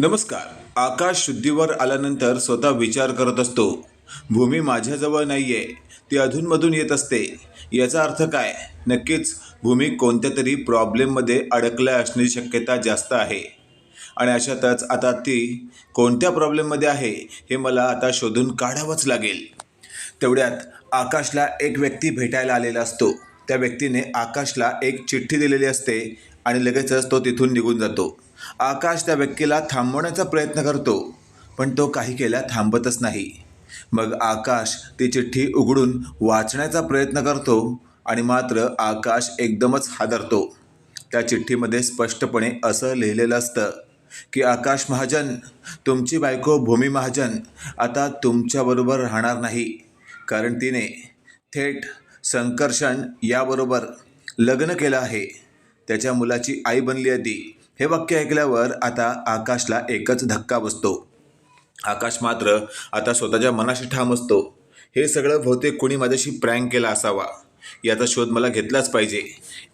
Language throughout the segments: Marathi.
नमस्कार. आकाश शुद्धीवर आल्यानंतर स्वतः विचार करत असतो भूमी माझ्याजवळ नाही आहे ती अधूनमधून येत असते. याचा अर्थ काय? नक्कीच भूमी कोणत्या तरी प्रॉब्लेममध्ये अडकल्या असण्याची शक्यता जास्त आहे. आणि अशातच आता ती कोणत्या प्रॉब्लेममध्ये आहे हे मला आता शोधून काढावंच लागेल. तेवढ्यात आकाशला एक व्यक्ती भेटायला आलेला असतो. त्या व्यक्तीने आकाशला एक चिठ्ठी दिलेली असते आणि लगेचच तो तिथून निघून जातो. आकाश त्या व्यक्तीला थांबवण्याचा प्रयत्न करतो पण तो काही केल्या थांबतच नाही. मग आकाश ती चिठ्ठी उघडून वाचण्याचा प्रयत्न करतो आणि मात्र आकाश एकदमच हादरतो. त्या चिठ्ठीमध्ये स्पष्टपणे असं लिहिलेलं असतं की आकाश महाजन तुमची बायको भूमी महाजन आता तुमच्याबरोबर राहणार नाही. कारण तिने थेट संकर्षण याबरोबर लग्न केलं आहे. त्याच्या मुलाची आई बनली आहे ती. हे वाक्य ऐकल्यावर आता आकाशला एकच धक्का बसतो. आकाश मात्र आता स्वतःच्या मनाशी ठाम असतो. हे सगळं बहुतेक कोणी माझ्याशी प्रँक केला असावा. याचा शोध मला घेतलाच पाहिजे.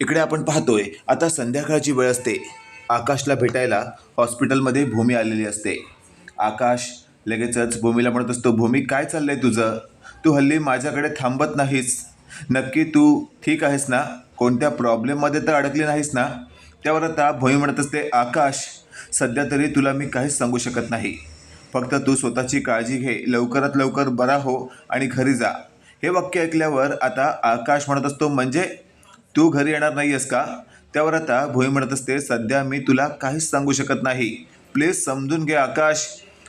इकडे आपण पाहतोय आता संध्याकाळची वेळ असते. आकाशला भेटायला हॉस्पिटलमध्ये भूमी आलेली असते. आकाश लगेचच भूमीला म्हणत असतो भूमी काय चाललंय तुझं? तू हल्ली माझ्याकडे थांबत नाहीस. नक्की तू ठीक आहेस ना? कोणत्या प्रॉब्लेममध्ये तर अडकली नाहीस ना? त्यावर आता भोई म्हणत असते आकाश सध्या तरी तुला मी काहीच सांगू शकत नाही. फक्त तू स्वतःची काळजी घे. लवकरात लवकर बरा हो आणि घरी जा. हे वाक्य ऐकल्यावर आता आकाश म्हणत असतो म्हणजे तू घरी येणार नाही आहेस का? त्यावर आता भोई म्हणत असते सध्या मी तुला काहीच सांगू शकत नाही. प्लीज समजून घे आकाश.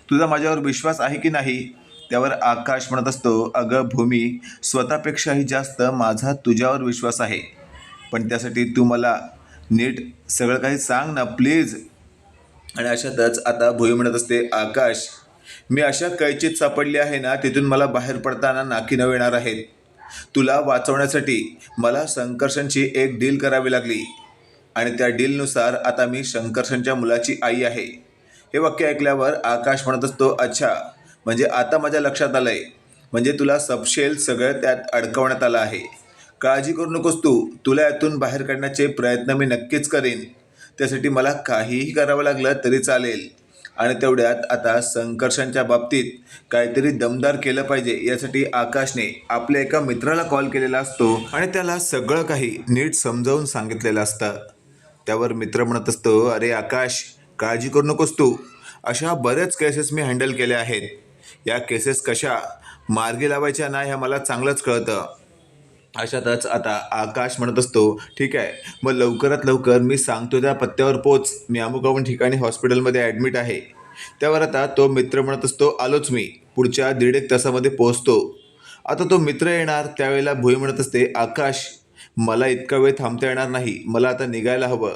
तुझा माझ्यावर विश्वास आहे की नाही? त्यावर आकाश म्हणत असतो अगं भूमी स्वतःपेक्षाही जास्त माझा तुझ्यावर विश्वास आहे. पण त्यासाठी तू मला नीट सगळं काही सांग ना प्लीज आणि अशातच आता भुई म्हणत असते आकाश मी अशा कैचीत सापडली आहे ना तिथून मला बाहेर पडताना नाकी नव येणार आहेत. तुला वाचवण्यासाठी मला संकर्षणची एक डील करावी लागली. आणि त्या डीलनुसार आता मी शंकर्षणच्या मुलाची आई आहे. हे वाक्य ऐकल्यावर आकाश म्हणत असतो अच्छा म्हणजे आता माझ्या लक्षात आलं आहे म्हणजे तुला सपशेल सगळं त्यात अडकवण्यात आलं आहे. काळजी करू नकोस तू. तुला यातून बाहेर काढण्याचे प्रयत्न मी नक्कीच करेन. त्यासाठी मला काहीही करावं लागलं तरी चालेल. आणि तेवढ्यात आता संघर्षांच्या बाबतीत काहीतरी दमदार केलं पाहिजे यासाठी आकाशने आपल्या एका मित्राला कॉल केलेला असतो आणि त्याला सगळं काही नीट समजावून सांगितलेलं असतं. त्यावर मित्र म्हणत असतो अरे आकाश काळजी करू नकोस तू. अशा बऱ्याच केसेस मी हँडल केल्या आहेत. या केसेस कशा मार्गी लावायच्या नाही ह्या मला चांगलंच कळतं. अशातच आता आकाश म्हणत असतो ठीक आहे मग लवकरात लवकर मी सांगतो त्या पत्त्यावर पोच. मी अमुक ठिकाणी हॉस्पिटलमध्ये ॲडमिट आहे. त्यावर आता तो मित्र म्हणत असतो आलोच मी. पुढच्या दीड एक तासामध्ये पोहोचतो. आता तो मित्र येणार त्यावेळेला भुई म्हणत असते आकाश मला इतका वेळ थांबता येणार नाही. मला आता निघायला हवं.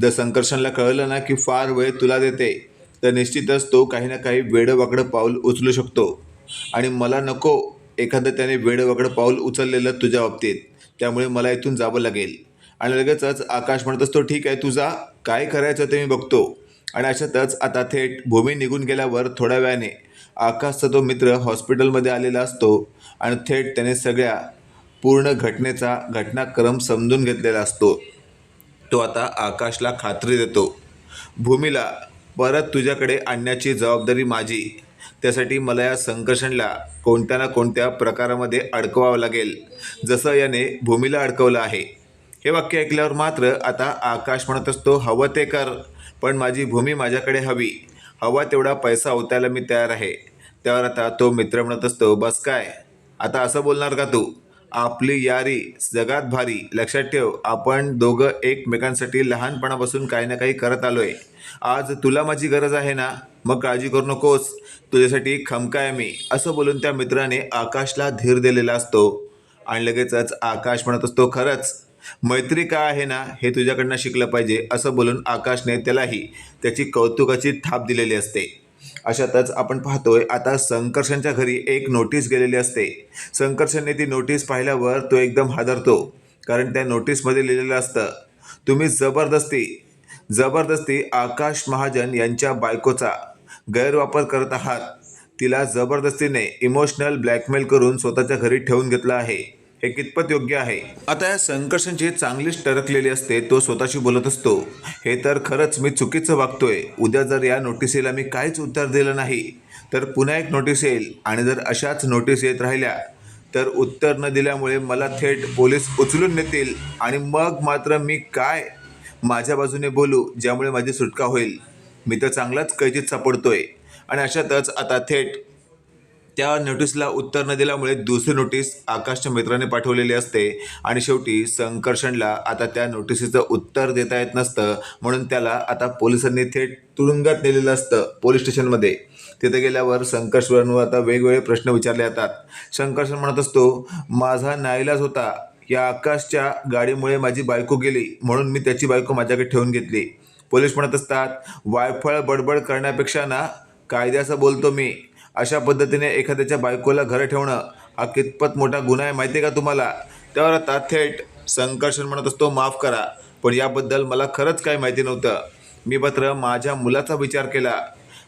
जर संकर्षणला कळलं ना की फार वेळ तुला देते. तर निश्चितच तो काही ना काही वेडं वाकडं पाऊल उचलू शकतो. आणि मला नको. एखादं त्याने वेडं पाऊल उचललेलं तुझ्या बाबतीत त्यामुळे मला इथून जावं लागेल. आणि लगेचच आकाश म्हणत असतो ठीक आहे तुझा काय करायचं ते मी बघतो. आणि अशातच आता थेट भूमी निघून गेल्यावर थोड्या वेळाने आकाशचा तो मित्र हॉस्पिटलमध्ये आलेला असतो आणि थेट त्याने सगळ्या पूर्ण घटनेचा घटनाक्रम समजून घेतलेला असतो. तो आता आकाशला खात्री देतो. भूमीला परत तुझ्याकडे आणण्याची जबाबदारी माझी त्यासाठी मला या संकर्षणला कोणत्या ना कोणत्या प्रकारामध्ये अडकवावं लागेल जसं याने भूमीला अडकवलं आहे. हे वाक्य ऐकल्यावर मात्र आता आकाश म्हणत असतो हवं ते कर पण माझी भूमी माझ्याकडे हवी. हवा तेवढा पैसा ओतायला मी तयार आहे. त्यावर आता तो मित्र म्हणत असतो बस काय? आता असं बोलणार का तू? आपली यारी जगात भारी. लक्षात ठेव आपण दोघं एकमेकांसाठी लहानपणापासून काही ना काही करत आलो आहे आज तुला माझी गरज आहे ना? मग काळजी करू नकोस. तुझ्यासाठी खमका आहे मी. असं बोलून त्या मित्राने आकाशला धीर दिलेला असतो. आणि लगेचच आकाश म्हणत असतो खरंच मैत्री काय आहे ना? हे तुझ्याकडनं शिकलं पाहिजे. असं बोलून आकाशने त्यालाही त्याची कौतुकाची थाप दिलेली असते. अशातच आपण पाहतोय आता संकर्षणच्या घरी एक नोटीस गेलेली असते. संकर्षणने ती नोटीस पाहिल्यावर तो एकदम हादरतो कारण त्या नोटीसमध्ये लिहिलेलं असतं तुम्ही जबरदस्ती जबरदस्ती आकाश महाजन यांच्या बायकोचा गैरवापर करत आहात. तिला जबरदस्तीने इमोशनल ब्लॅकमेल करून स्वतःच्या घरी ठेवून घेतलं आहे. हे कितपत योग्य आहे? आता या संकर्षणची चांगलीच टरकलेली असते तो स्वतःशी बोलत असतो. हे तर खरंच मी चुकीचं वागतोय. उद्या जर या नोटिसीला मी काहीच उत्तर दिलं नाही तर पुन्हा एक नोटीस येईल. आणि जर अशाच नोटीस येत राहिल्या तर उत्तर न दिल्यामुळे मला थेट पोलीस उचलून नेतील. आणि मग मात्र मी काय? माझ्या बाजूने बोलू ज्यामुळे माझी सुटका होईल. मी तर चांगलाच कैदीत सापडतोय. आणि अशातच आता थेट त्या नोटीसला उत्तर न दिल्यामुळे दुसरी नोटीस आकाशच्या मित्राने पाठवलेली असते. आणि शेवटी संकर्षणला आता त्या नोटिसीचं उत्तर देता येत नसतं. म्हणून त्याला आता पोलिसांनी थेट तुरुंगात नेलेलं असतं पोलीस स्टेशनमध्ये तिथे गेल्यावर संकर्षणवर आता वेगवेगळे प्रश्न विचारले जातात. संकर्षण म्हणत असतो माझा नाईलाज होता. या आकाशच्या गाडीमुळे माझी बायको गेली. म्हणून मी त्याची बायको माझ्याकडे ठेवून घेतली. पोलीस म्हणत असतात वायफळ बडबड करण्यापेक्षा ना कायद्याचं बोलतो मी. अशा पद्धतीने एखाद्याच्या बायकोला घरं ठेवणं हा कितपत मोठा गुन्हा आहे माहिती आहे का तुम्हाला? त्यावर आता थेट संकर्षण म्हणत असतो माफ करा. पण याबद्दल मला खरंच काही माहिती नव्हतं. मी मात्र माझ्या मुलाचा विचार केला.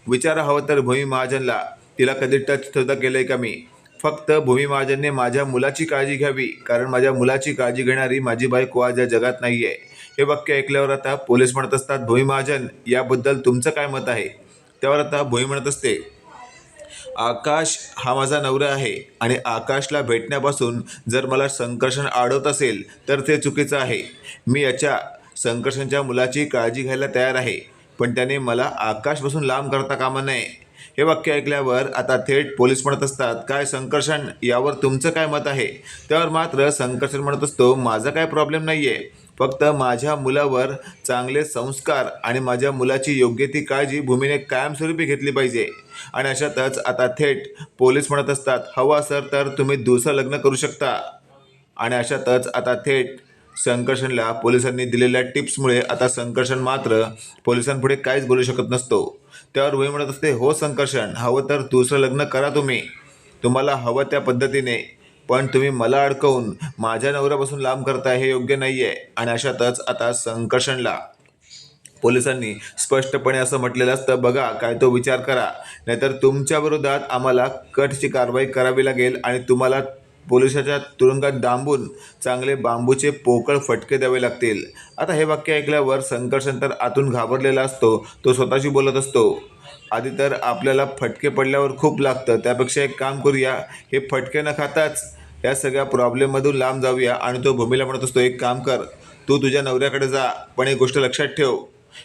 विचार हवं तर भूमी महाजनला. तिला कधी टच सुद्धा केलं आहे का मी? फक्त भूमी महाजनने माझ्या मुलाची काळजी घ्यावी. कारण माझ्या मुलाची काळजी घेणारी माझी बायको आज या जगात नाही आहे हे वाक्य ऐकल्यावर आता पोलीस म्हणत असतात भूमी महाजन याबद्दल तुमचं काय मत आहे? त्यावर आता भूमी म्हणत असते आकाश हा माझा नवरा आहे आणि आकाशला भेटण्यापासून जर मला संकर्षण आडवत असेल तर ते चुकीचं आहे. मी याच्या संकर्षणच्या मुलाची काळजी घ्यायला तयार आहे पण त्याने मला आकाशपासून लांब करता कामा नये. हे वाक्य ऐकल्यावर आता थेट पोलीस म्हणत असतात काय संकर्षण? यावर तुमचं काय मत आहे? त्यावर मात्र संकर्षण म्हणत असतो माझा काय प्रॉब्लेम नाही आहे फक्त माझ्या मुलावर चांगले संस्कार आणि माझ्या मुलाची योग्य ती काळजी भूमीने कायमस्वरूपी घेतली पाहिजे. आणि अशातच आता थेट पोलीस म्हणत असतात हवा सर तर तुम्ही दुसरं लग्न करू शकता. आणि अशातच आता थेट संकर्षणला पोलिसांनी दिलेल्या टिप्समुळे आता संकर्षण मात्र पोलिसांपुढे काहीच बोलू शकत नसतो. त्यावर वही म्हणत असते हो संकर्षण हवं तर दुसरं लग्न करा तुम्ही. तुम्हाला हवं त्या पद्धतीने पण तुम्ही मला अडकवून माझ्या नवऱ्यापासून लांब करताय हे योग्य नाही आहे आणि अशातच आता संकर्षणला पोलिसांनी स्पष्टपणे असं म्हटलेलं असतं बघा काय तो विचार करा. नाहीतर तुमच्या विरोधात आम्हाला कटची कारवाई करावी लागेल आणि तुम्हाला पोलिसाच्या तुरुंगात डांबून चांगले बांबूचे पोकळ फटके द्यावे लागतील. आता हे वाक्य ऐकल्यावर संकर्षण तर आतून घाबरलेला असतो. तो स्वतःशी बोलत असतो. आधी तर आपल्याला फटके पडल्यावर खूप लागतं. त्यापेक्षा एक काम करूया हे फटके न खाताच या सगळ्या प्रॉब्लेममधून लांब जाऊया आणि तो भूमीला म्हणत असतो एक काम कर तू तुझ्या नवऱ्याकडे जा पण एक गोष्ट लक्षात ठेव.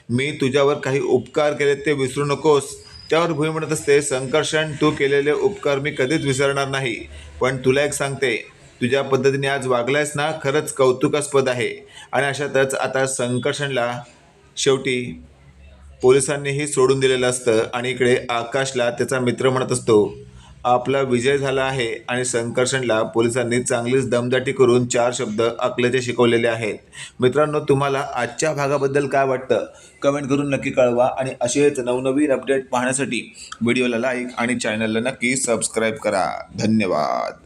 मी तुझ्यावर काही उपकार केले ते विसरू नकोस. त्यावर भूमी म्हणत असते संकर्षण तू केलेले उपकार मी कधीच विसरणार नाही. पण तुला एक सांगते तुझ्या पद्धतीने आज वागलायस ना खरंच कौतुकास्पद आहे. आणि अशातच आता संकर्षणला शेवटी पोलिसांनीही सोडून दिलेलं असतं आणि इकडे आकाशला त्याचा मित्र म्हणत असतो. आपला विजय झाला आहे आणि संकर्षणला पोलिसांनी चांगलीच दमदाटी करून चार शब्द अकलेचे शिकवलेले आहेत. मित्रांनो तुम्हाला आजच्या भागाबद्दल काय वाटतं? कमेंट करून नक्की कळवा आणि असेच नवनवीन अपडेट पाहण्यासाठी व्हिडिओला लाईक आणि चॅनलला नक्की सबस्क्राईब करा. धन्यवाद.